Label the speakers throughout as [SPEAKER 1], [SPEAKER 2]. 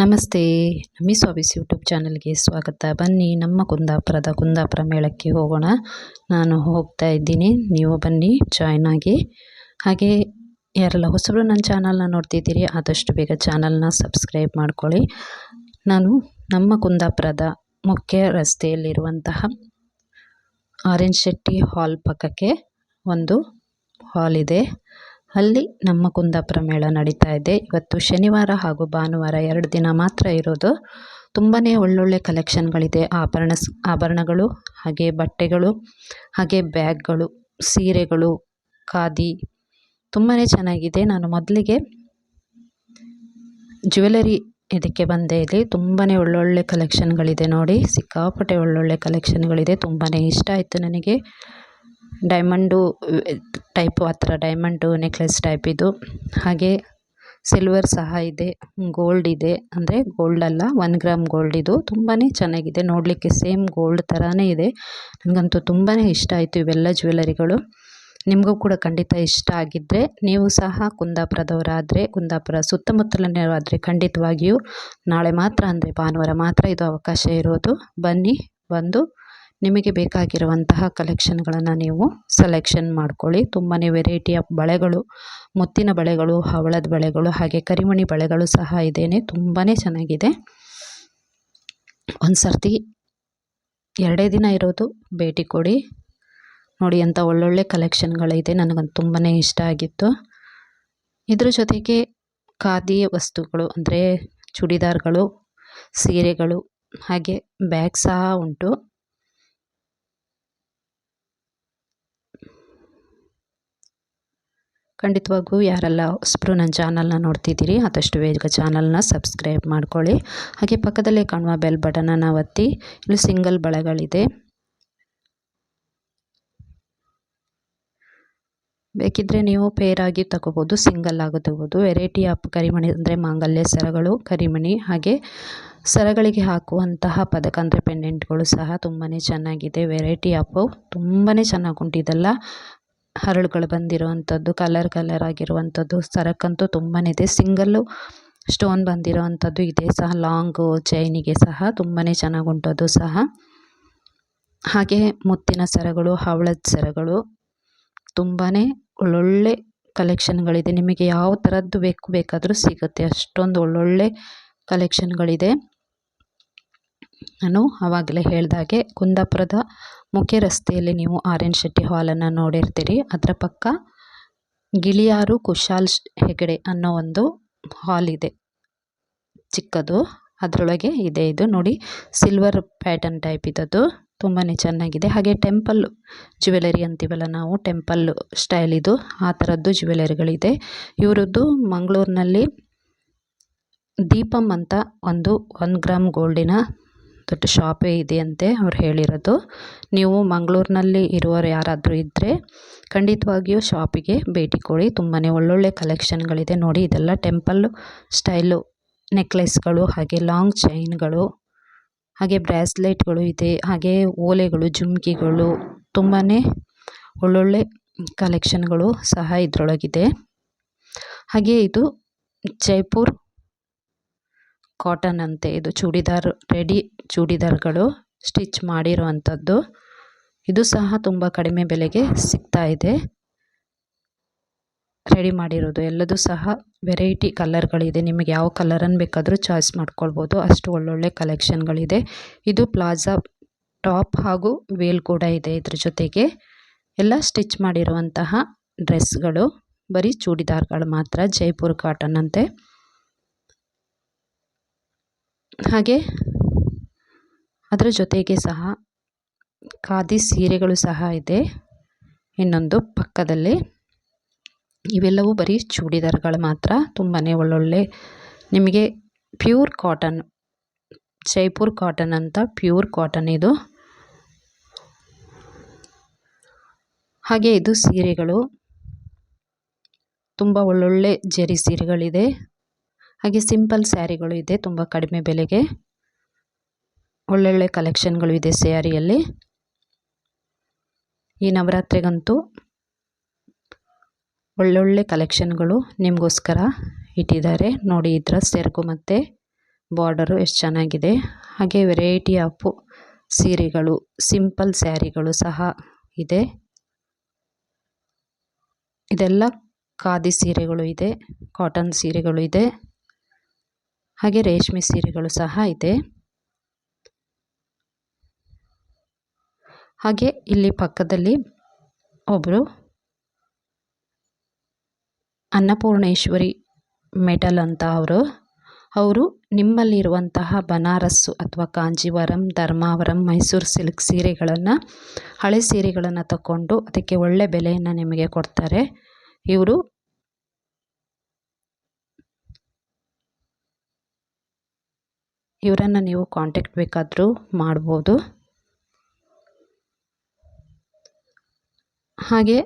[SPEAKER 1] ನಮಸ್ತೆ. ನಮ್ಮಿ ಸ್ವಾಬಿಸ್ ಯೂಟ್ಯೂಬ್ ಚಾನಲ್ಗೆ ಸ್ವಾಗತ. ಬನ್ನಿ ನಮ್ಮ ಕುಂದಾಪುರದ ಕುಂದಾಪುರ ಮೇಳಕ್ಕೆ ಹೋಗೋಣ. ನಾನು ಹೋಗ್ತಾ ಇದ್ದೀನಿ. ನೀವು ಬನ್ನಿ ಜಾಯ್ನ್ ಆಗಿ. ಹಾಗೆ ಯಾರೆಲ್ಲ ಹೊಸಬರು ನನ್ನ ಚಾನಲ್ನ ನೋಡ್ತಿದ್ದೀರಿ, ಆದಷ್ಟು ಬೇಗ ಚಾನಲ್ನ ಸಬ್ಸ್ಕ್ರೈಬ್ ಮಾಡ್ಕೊಳ್ಳಿ. ನಾನು ನಮ್ಮ ಕುಂದಾಪುರದ ಮುಖ್ಯ ರಸ್ತೆಯಲ್ಲಿರುವಂತಹ ಆರೆಂಜ್ ಶೆಟ್ಟಿ ಹಾಲ್ ಪಕ್ಕಕ್ಕೆ ಒಂದು ಹಾಲ್ ಇದೆ. ಅಲ್ಲಿ ನಮ್ಮ ಕುಂದಾಪುರ ಮೇಳ ನಡೀತಾ ಇದೆ. ಇವತ್ತು ಶನಿವಾರ ಹಾಗೂ ಭಾನುವಾರ ಎರಡು ದಿನ ಮಾತ್ರ ಇರೋದು. ತುಂಬಾ ಒಳ್ಳೊಳ್ಳೆ ಕಲೆಕ್ಷನ್ಗಳಿದೆ. ಆಭರಣ ಆಭರಣಗಳು, ಹಾಗೆ ಬಟ್ಟೆಗಳು, ಹಾಗೆ ಬ್ಯಾಗ್ಗಳು, ಸೀರೆಗಳು, ಖಾದಿ ತುಂಬಾ ಚೆನ್ನಾಗಿದೆ. ನಾನು ಮೊದಲಿಗೆ ಜ್ಯುವೆಲರಿ ಇದಕ್ಕೆ ಬಂದೆ ಇಲ್ಲಿ. ತುಂಬಾ ಒಳ್ಳೊಳ್ಳೆ ಕಲೆಕ್ಷನ್ಗಳಿದೆ ನೋಡಿ. ಸಿಕ್ಕಾಪಟ್ಟೆ ಒಳ್ಳೊಳ್ಳೆ ಕಲೆಕ್ಷನ್ಗಳಿದೆ. ತುಂಬಾ ಇಷ್ಟ ಆಯಿತು ನನಗೆ. ಡೈಮಂಡು, ಟೈಪು ಆ ಥರ ಡೈಮಂಡು ನೆಕ್ಲೆಸ್ ಟೈಪ್ ಇದು. ಹಾಗೆ ಸಿಲ್ವರ್ ಸಹ ಇದೆ, ಗೋಲ್ಡ್ ಇದೆ. ಅಂದರೆ ಗೋಲ್ಡ್ ಅಲ್ಲ, ಒನ್ ಗ್ರಾಮ್ ಗೋಲ್ಡ್ ಇದು. ತುಂಬಾ ಚೆನ್ನಾಗಿದೆ, ನೋಡಲಿಕ್ಕೆ ಸೇಮ್ ಗೋಲ್ಡ್ ಥರನೇ ಇದೆ. ನನಗಂತೂ ತುಂಬಾ ಇಷ್ಟ ಆಯಿತು ಇವೆಲ್ಲ ಜ್ಯುವೆಲರಿಗಳು. ನಿಮಗೂ ಕೂಡ ಖಂಡಿತ ಇಷ್ಟ ಆಗಿದ್ದರೆ ನೀವು ಸಹ ಕುಂದಾಪುರದವರಾದರೆ, ಕುಂದಾಪುರ ಸುತ್ತಮುತ್ತಲಿನವರಾದರೆ ಖಂಡಿತವಾಗಿಯೂ ನಾಳೆ ಮಾತ್ರ ಅಂದರೆ ಭಾನುವಾರ ಮಾತ್ರ ಇದು ಅವಕಾಶ ಇರೋದು. ಬನ್ನಿ, ಬಂದು ನಿಮಗೆ ಬೇಕಾಗಿರುವಂತಹ ಕಲೆಕ್ಷನ್ಗಳನ್ನು ನೀವು ಸೆಲೆಕ್ಷನ್ ಮಾಡ್ಕೊಳ್ಳಿ. ತುಂಬಾ ಆಫ್ ಬಳೆಗಳು, ಮುತ್ತಿನ ಬಳೆಗಳು, ಹವಳದ ಬಳೆಗಳು, ಹಾಗೆ ಕರಿಮಣಿ ಬಳೆಗಳು ಸಹ ಇದೇನೆ. ತುಂಬಾ ಚೆನ್ನಾಗಿದೆ. ಒಂದು ಸರ್ತಿ ಎರಡೇ ದಿನ ಇರೋದು ಭೇಟಿ ಕೊಡಿ. ನೋಡಿ ಅಂಥ ಒಳ್ಳೊಳ್ಳೆ ಕಲೆಕ್ಷನ್ಗಳಿದೆ ನನಗಂತ ತುಂಬಾ ಇಷ್ಟ ಆಗಿತ್ತು. ಇದ್ರ ಜೊತೆಗೆ ಖಾದಿ ವಸ್ತುಗಳು ಅಂದರೆ ಚೂಡಿದಾರ್ಗಳು, ಸೀರೆಗಳು, ಹಾಗೆ ಬ್ಯಾಗ್ ಸಹ ಉಂಟು. ಖಂಡಿತವಾಗೂ ಯಾರೆಲ್ಲ ಹೊಸಬ್ರು ನನ್ನ ಚಾನಲ್ನ ನೋಡ್ತಿದ್ದೀರಿ, ಆದಷ್ಟು ಬೇಗ ಚಾನಲ್ನ ಸಬ್ಸ್ಕ್ರೈಬ್ ಮಾಡ್ಕೊಳ್ಳಿ. ಹಾಗೆ ಪಕ್ಕದಲ್ಲೇ ಕಾಣುವ ಬೆಲ್ ಬಟನನ್ನು ಒತ್ತಿ, ಇಲ್ಲಿ ಸಿಂಗಲ್ ಬಳೆಗಳಿದೆ. ಬೇಕಿದ್ದರೆ ನೀವು ಪೇರಾಗಿ ತಗೋಬೋದು, ಸಿಂಗಲ್ ಆಗಿ ತಗೋಬೋದು. ವೆರೈಟಿ ಆಫ್ ಕರಿಮಣಿ ಅಂದರೆ ಮಾಂಗಲ್ಯ ಸರಗಳು, ಕರಿಮಣಿ ಹಾಗೆ ಸರಗಳಿಗೆ ಹಾಕುವಂತಹ ಪದಕ ಅಂದರೆ ಪೆಂಡೆಂಟ್ಗಳು ಸಹ ತುಂಬಾ ಚೆನ್ನಾಗಿದೆ. ವೆರೈಟಿ ಆಫು ತುಂಬಾ ಚೆನ್ನಾಗಿ ಉಂಟು ಇದೆಲ್ಲ ಹರಳುಗಳು ಬಂದಿರುವಂಥದ್ದು ಕಲರ್ ಕಲರ್ ಆಗಿರುವಂಥದ್ದು ಸರಕ್ಕಂತೂ ತುಂಬಾ ಇದೆ. ಸಿಂಗಲ್ಲು ಸ್ಟೋನ್ ಬಂದಿರೋವಂಥದ್ದು ಇದೆ ಸಹ ಲಾಂಗು ಚೈನಿಗೆ ಸಹ ತುಂಬಾ ಚೆನ್ನಾಗಿ ಸಹ. ಹಾಗೆ ಮುತ್ತಿನ ಸರಗಳು, ಹವಳದ ಸರಗಳು ತುಂಬಾ ಒಳ್ಳೊಳ್ಳೆ ಕಲೆಕ್ಷನ್ಗಳಿದೆ ನಿಮಗೆ ಯಾವ ಥರದ್ದು ಬೇಕು ಬೇಕಾದರೂ ಸಿಗುತ್ತೆ. ಅಷ್ಟೊಂದು ಒಳ್ಳೊಳ್ಳೆ ಕಲೆಕ್ಷನ್ಗಳಿದೆ ನಾನು ಆವಾಗಲೇ ಹೇಳಿದಾಗೆ ಕುಂದಾಪುರದ ಮುಖ್ಯ ರಸ್ತೆಯಲ್ಲಿ ನೀವು ಆರ್ ಎನ್ ಶೆಟ್ಟಿ ಹಾಲನ್ನು ನೋಡಿರ್ತೀರಿ. ಅದರ ಪಕ್ಕ ಗಿಳಿಯಾರು ಕುಶಾಲ್ ಹೆಗಡೆ ಅನ್ನೋ ಒಂದು ಹಾಲ್ ಇದೆ. ಚಿಕ್ಕದು, ಅದರೊಳಗೆ ಇದೆ ಇದು. ನೋಡಿ, ಸಿಲ್ವರ್ ಪ್ಯಾಟರ್ನ್ ಟೈಪ್ ಇದ್ದದ್ದು ತುಂಬಾ ಚೆನ್ನಾಗಿದೆ. ಹಾಗೆ ಟೆಂಪಲ್ ಜ್ಯುವೆಲರಿ ಅಂತೀವಲ್ಲ ನಾವು, ಟೆಂಪಲ್ ಸ್ಟೈಲ್ ಇದು. ಆ ಥರದ್ದು ಜ್ಯುವೆಲರಿಗಳಿದೆ. ಇವರದ್ದು ಮಂಗಳೂರಿನಲ್ಲಿ ದೀಪಂ ಅಂತ ಒಂದು ಒನ್ ಗ್ರಾಮ್ ಗೋಲ್ಡಿನ ದೊಡ್ಡ ಶಾಪೇ ಇದೆ ಅಂತೆ ಅವ್ರು ಹೇಳಿರೋದು. ನೀವು ಮಂಗಳೂರಿನಲ್ಲಿ ಇರುವವರು ಯಾರಾದರೂ ಇದ್ದರೆ ಖಂಡಿತವಾಗಿಯೂ ಶಾಪಿಗೆ ಭೇಟಿ ಕೊಡಿ. ತುಂಬಾ ಒಳ್ಳೊಳ್ಳೆ ಕಲೆಕ್ಷನ್ಗಳಿದೆ ನೋಡಿ. ಇದೆಲ್ಲ ಟೆಂಪಲ್ ಸ್ಟೈಲು ನೆಕ್ಲೆಸ್ಗಳು, ಹಾಗೆ ಲಾಂಗ್ ಚೈನ್ಗಳು, ಹಾಗೆ ಬ್ರ್ಯಾಸ್ಲೆಟ್ಗಳು ಇದೆ, ಹಾಗೆ ಓಲೆಗಳು, ಜುಮ್ಕಿಗಳು ತುಂಬಾ ಒಳ್ಳೊಳ್ಳೆ ಕಲೆಕ್ಷನ್ಗಳು ಸಹ ಇದರೊಳಗಿದೆ. ಹಾಗೆ ಇದು ಜೈಪುರ್ ಕಾಟನ್ ಅಂತೆ. ಇದು ಚೂಡಿದಾರ್, ರೆಡಿ ಚೂಡಿದಾರ್ಗಳು ಸ್ಟಿಚ್ ಮಾಡಿರೋ ಅಂಥದ್ದು ಇದು ಸಹ ತುಂಬ ಕಡಿಮೆ ಬೆಲೆಗೆ ಸಿಗ್ತಾ ಇದೆ. ರೆಡಿ ಮಾಡಿರೋದು. ಎಲ್ಲದೂ ಸಹ ವೆರೈಟಿ ಕಲರ್ಗಳಿದೆ. ನಿಮಗೆ ಯಾವ ಕಲರನ್ನು ಬೇಕಾದರೂ ಚಾಯ್ಸ್ ಮಾಡ್ಕೊಳ್ಬೋದು. ಅಷ್ಟು ಒಳ್ಳೊಳ್ಳೆ ಕಲೆಕ್ಷನ್ಗಳಿದೆ. ಇದು ಪ್ಲಾಜಾ ಟಾಪ್ ಹಾಗೂ ವೇಲ್ ಕೂಡ ಇದೆ ಇದ್ರ ಜೊತೆಗೆ. ಎಲ್ಲ ಸ್ಟಿಚ್ ಮಾಡಿರುವಂತಹ ಡ್ರೆಸ್ಗಳು. ಬರೀ ಚೂಡಿದಾರ್ಗಳು ಮಾತ್ರ. ಜೈಪುರ್ ಕಾಟನ್ ಅಂತೆ. ಹಾಗೆ ಅದರ ಜೊತೆಗೆ ಸಹ ಖಾದಿ ಸೀರೆಗಳು ಸಹ ಇದೆ. ಇನ್ನೊಂದು ಪಕ್ಕದಲ್ಲಿ ಇವೆಲ್ಲವೂ ಬರೀ ಚೂಡಿದಾರ್ಗಳು ಮಾತ್ರ. ತುಂಬಾ ಒಳ್ಳೊಳ್ಳೆ ನಿಮಗೆ ಪ್ಯೂರ್ ಕಾಟನ್, ಜೈಪುರ್ ಕಾಟನ್ ಅಂತ ಪ್ಯೂರ್ ಕಾಟನ್ ಇದು. ಹಾಗೆ ಇದು ಸೀರೆಗಳು. ತುಂಬ ಒಳ್ಳೊಳ್ಳೆ ಜರಿ ಸೀರೆಗಳಿದೆ. ಹಾಗೆ ಸಿಂಪಲ್ ಸ್ಯಾರಿಗಳು ಇದೆ, ತುಂಬ ಕಡಿಮೆ ಬೆಲೆಗೆ. ಒಳ್ಳೊಳ್ಳೆ ಕಲೆಕ್ಷನ್ಗಳು ಇದೆ ಸ್ಯಾರಿಯಲ್ಲಿ. ಈ ನವರಾತ್ರಿಗಂತೂ ಒಳ್ಳೊಳ್ಳೆ ಕಲೆಕ್ಷನ್ಗಳು ನಿಮಗೋಸ್ಕರ ಇಟ್ಟಿದ್ದಾರೆ. ನೋಡಿ ಇದರ ಸೆರಗು ಮತ್ತು ಬಾರ್ಡರು ಎಷ್ಟು ಚೆನ್ನಾಗಿದೆ. ಹಾಗೆ ವೆರೈಟಿ ಆಫ್ ಸೀರೆಗಳು, ಸಿಂಪಲ್ ಸ್ಯಾರಿಗಳು ಸಹ ಇದೆ. ಇದೆಲ್ಲ ಖಾದಿ ಸೀರೆಗಳು ಇದೆ ಕಾಟನ್ ಸೀರೆಗಳು ಇದೆ. ಹಾಗೆ ರೇಷ್ಮೆ ಸೀರೆಗಳು ಸಹ ಇದೆ. ಹಾಗೆ ಇಲ್ಲಿ ಪಕ್ಕದಲ್ಲಿ ಒಬ್ಬರು ಅನ್ನಪೂರ್ಣೇಶ್ವರಿ ಮೆಟಲ್ ಅಂತ ಅವರು. ಅವರು ನಿಮ್ಮಲ್ಲಿರುವಂತಹ ಬನಾರಸ್ಸು ಅಥವಾ ಕಾಂಜೀವರಂ, ಧರ್ಮಾವರಂ, ಮೈಸೂರು ಸಿಲ್ಕ್ ಸೀರೆಗಳನ್ನು, ಹಳೆ ಸೀರೆಗಳನ್ನು ತಗೊಂಡು ಅದಕ್ಕೆ ಒಳ್ಳೆ ಬೆಲೆಯನ್ನು ನಿಮಗೆ ಕೊಡ್ತಾರೆ. ಇವರು ಇವರನ್ನು ನೀವು ಕಾಂಟ್ಯಾಕ್ಟ್ ಬೇಕಾದರೂ ಮಾಡ್ಬೋದು. ಹಾಗೆ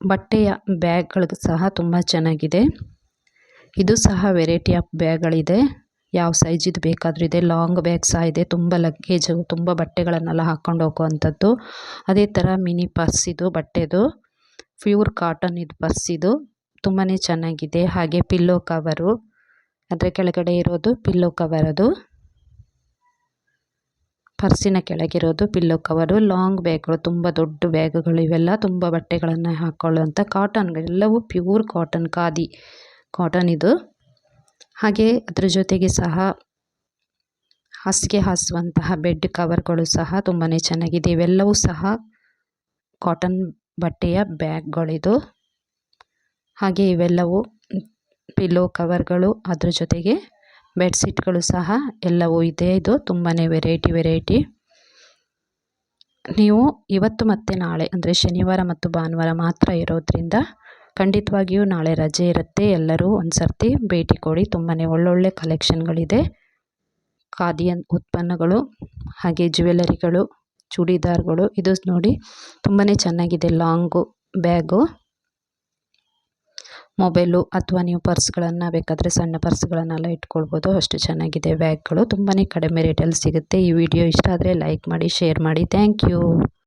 [SPEAKER 1] ಬಟ್ಟೆಯ ಬ್ಯಾಗ್ಗಳು ಸಹ ತುಂಬ ಚೆನ್ನಾಗಿದೆ. ಇದು ಸಹ ವೆರೈಟಿ ಆಫ್ ಬ್ಯಾಗ್ಗಳಿದೆ. ಯಾವ ಸೈಜಿದು ಬೇಕಾದರೂ ಇದೆ ಲಾಂಗ್ ಬ್ಯಾಗ್ ಸಹ ಇದೆ, ತುಂಬ ಲಗೇಜು ತುಂಬ ಬಟ್ಟೆಗಳನ್ನೆಲ್ಲ ಹಾಕ್ಕೊಂಡು ಹೋಗುವಂಥದ್ದು. ಅದೇ ಥರ ಮಿನಿ ಪರ್ಸ್ ಇದು, ಬಟ್ಟೆದು. ಪ್ಯೂರ್ ಕಾಟನ್ ಇದು ಪರ್ಸ್ ಇದು. ತುಂಬಾ ಚೆನ್ನಾಗಿದೆ. ಹಾಗೆ ಪಿಲ್ಲೋ ಕವರು ಅದರ ಕೆಳಗಡೆ ಇರೋದು ಪಿಲ್ಲೋ ಕವರ್ ಅದು. ಪರ್ಸಿನ ಕೆಳಗಿರೋದು ಪಿಲ್ಲೋ ಕವರು. ಲಾಂಗ್ ಬ್ಯಾಗ್ಗಳು, ತುಂಬ ದೊಡ್ಡ ಬ್ಯಾಗ್ಗಳು, ಇವೆಲ್ಲ ತುಂಬ ಬಟ್ಟೆಗಳನ್ನು ಹಾಕ್ಕೊಳ್ಳುವಂಥ ಕಾಟನ್ ಎಲ್ಲವೂ ಪ್ಯೂರ್ ಕಾಟನ್, ಖಾದಿ ಕಾಟನ್ ಇದು. ಹಾಗೆ ಅದರ ಜೊತೆಗೆ ಸಹ ಹಾಸಿಗೆ ಹಾಸುವಂತಹ ಬೆಡ್ ಕವರ್ಗಳು ಸಹ ತುಂಬಾ ಚೆನ್ನಾಗಿದೆ. ಇವೆಲ್ಲವೂ ಸಹ ಕಾಟನ್ ಬಟ್ಟೆಯ ಬ್ಯಾಗ್ಗಳಿದು. ಹಾಗೆ ಇವೆಲ್ಲವೂ ಪಿಲ್ಲೋ ಕವರ್ಗಳು ಅದ್ರ ಜೊತೆಗೆ ಬೆಡ್ಶೀಟ್ಗಳು ಸಹ ಎಲ್ಲವೂ ಇದೆ. ಇದು ತುಂಬಾ ವೆರೈಟಿ ವೆರೈಟಿ. ನೀವು ಇವತ್ತು ಮತ್ತು ನಾಳೆ, ಅಂದರೆ ಶನಿವಾರ ಮತ್ತು ಭಾನುವಾರ ಮಾತ್ರ ಇರೋದ್ರಿಂದ ಖಂಡಿತವಾಗಿಯೂ ನಾಳೆ ರಜೆ ಇರುತ್ತೆ. ಎಲ್ಲರೂ ಒಂದು ಸರ್ತಿ ಭೇಟಿ ಕೊಡಿ. ತುಂಬಾ ಒಳ್ಳೊಳ್ಳೆ ಕಲೆಕ್ಷನ್ಗಳಿದೆ. ಖಾದಿಯ ಉತ್ಪನ್ನಗಳು, ಹಾಗೆ ಜ್ಯುವೆಲರಿಗಳು, ಚೂಡಿದಾರ್ಗಳು, ಇದು ನೋಡಿ ತುಂಬಾ ಚೆನ್ನಾಗಿದೆ. Long, bag. ಮೊಬೈಲು ಅಥವಾ ನೀವು ಪರ್ಸ್ಗಳನ್ನು ಬೇಕಾದರೆ ಸಣ್ಣ ಪರ್ಸ್ಗಳನ್ನೆಲ್ಲ ಇಟ್ಕೊಳ್ಬೋದು. ಅಷ್ಟು ಚೆನ್ನಾಗಿದೆ ಬ್ಯಾಗ್ಗಳು ತುಂಬಾ ಕಡಿಮೆ ರೇಟಲ್ಲಿ ಸಿಗುತ್ತೆ. ಈ ವಿಡಿಯೋ ಇಷ್ಟ ಆದರೆ ಲೈಕ್ ಮಾಡಿ ಶೇರ್ ಮಾಡಿ. Thank you